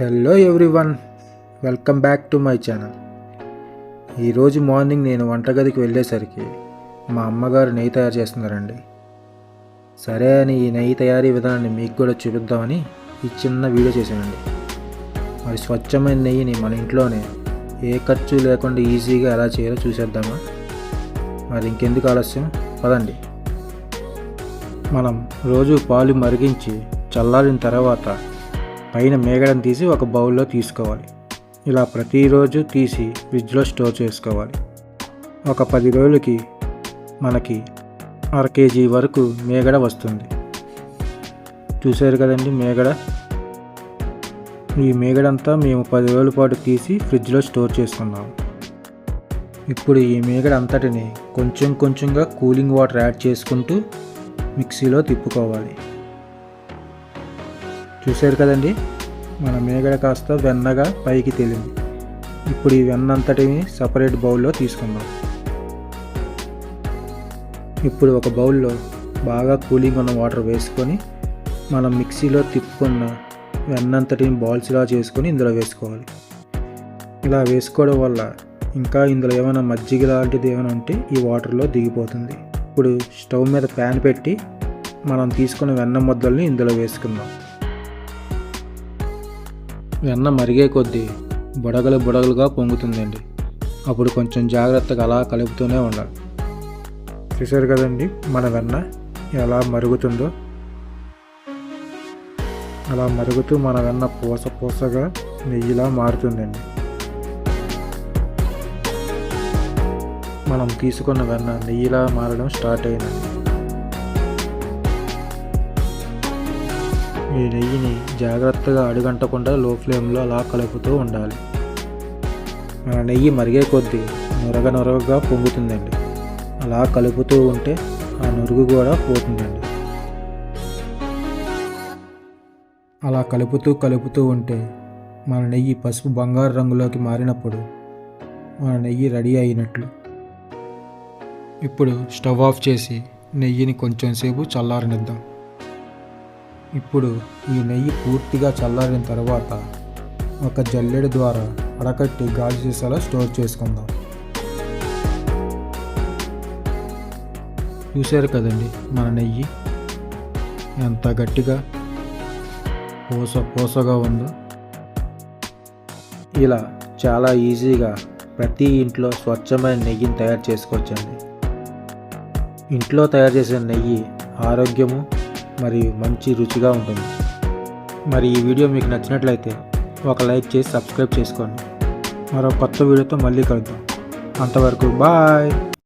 Hello everyone welcome back to my channel ఈరోజు morning నేను వంటగదికి వెళ్ళేసరికి మా అమ్మగారు నెయ్యి తయారు చేస్తున్నారండి. సరే అని ఈ నెయ్యి తయారీ విధానాన్ని మీకు కూడా చూపిద్దామని ఈ చిన్న వీడియో చేశానండి. మరి స్వచ్ఛమైన నెయ్యిని మన ఇంట్లోనే ఏ ఖర్చు లేకుండా ఈజీగా ఎలా చేయాలో చూసేద్దామా? మరి ఇంకెందుకు ఆలస్యం? పదండి. మనం రోజు పాలు మరిగించి చల్లారిన తర్వాత పైన మేగడని తీసి ఒక బౌల్లో తీసుకోవాలి. ఇలా ప్రతిరోజు తీసి ఫ్రిడ్జ్లో స్టోర్ చేసుకోవాలి. ఒక పది రోజులకి మనకి అర కేజీ వరకు మేగడ వస్తుంది. చూశారు కదండి మేగడ ఈ మేగడంతా మేము పది రోజుల పాటు తీసి ఫ్రిడ్జ్లో స్టోర్ చేసుకున్నాము ఇప్పుడు ఈ మేగడ అంతటిని కొంచెం కొంచెంగా కూలింగ్ వాటర్ యాడ్ చేసుకుంటూ మిక్సీలో తిప్పుకోవాలి. చూశారు కదండి? మన మేగడ కాస్త వెన్నగా పైకి తేలింది. ఇప్పుడు ఈ వెన్న అంతటిని సపరేట్ బౌల్లో తీసుకుందాం. ఇప్పుడు ఒక బౌల్లో బాగా కూలింగ్ ఉన్న వాటర్ వేసుకొని మనం మిక్సీలో తిప్పుకున్న వెన్నంతటిని బాల్స్లా చేసుకొని ఇందులో వేసుకోవాలి. ఇలా వేసుకోవడం వల్ల ఇంకా ఇందులో ఏమైనా మజ్జిగ లాంటిది ఏమైనా ఉంటే ఈ వాటర్లో దిగిపోతుంది. ఇప్పుడు స్టవ్ మీద ప్యాన్ పెట్టి మనం తీసుకున్న వెన్న ముద్దల్ని ఇందులో వేసుకుందాం. వెన్న మరిగే కొద్దీ బుడగలు బుడగలుగా పొంగుతుందండి. అప్పుడు కొంచెం జాగ్రత్తగా అలా కలుపుతూనే ఉండాలి. చూసారు కదండి మన వెన్న ఎలా మరుగుతుందో? అలా మరుగుతూ మన వెన్న పూస పూసగా నెయ్యిలా మారుతుందండి. మనం తీసుకున్న వెన్న నెయ్యిలా మారడం స్టార్ట్ అయిందండి. ఈ నెయ్యిని జాగ్రత్తగా అడుగంటకుండా లో ఫ్లేమ్లో అలా కలుపుతూ ఉండాలి. మన నెయ్యి మరిగే కొద్దీ నురగ నురగగా పొంగుతుందండి. అలా కలుపుతూ ఉంటే ఆ నురుగు కూడా పోతుందండి. అలా కలుపుతూ కలుపుతూ ఉంటే మన నెయ్యి పసుపు బంగారు రంగులోకి మారినప్పుడు మన నెయ్యి రెడీ అయినట్లు. ఇప్పుడు స్టవ్ ఆఫ్ చేసి నెయ్యిని కొంచెం సేపు చల్లారనిద్దాం. ఇప్పుడు ఈ నెయ్యి పూర్తిగా చల్లారిన తర్వాత ఒక జల్లెడ ద్వారా అడకట్టి గాజు సీసాలో స్టోర్ చేసుకుందాం. చూశారు కదండి మన నెయ్యి? ఎంత గట్టిగా పూస పూసగా ఉందో. ఇలా చాలా ఈజీగా ప్రతి ఇంట్లో స్వచ్ఛమైన నెయ్యిని తయారు చేసుకోవచ్చండి. ఇంట్లో తయారు చేసిన నెయ్యి ఆరోగ్యము మరియు మంచి రుచిగా ఉంటుంది. మరి ఈ వీడియో మీకు నచ్చినట్లయితే ఒక లైక్ చేసి సబ్స్క్రైబ్ చేసుకోండి. మరో కొత్త వీడియోతో మళ్ళీ కలుద్దాం. అంతవరకు బాయ్!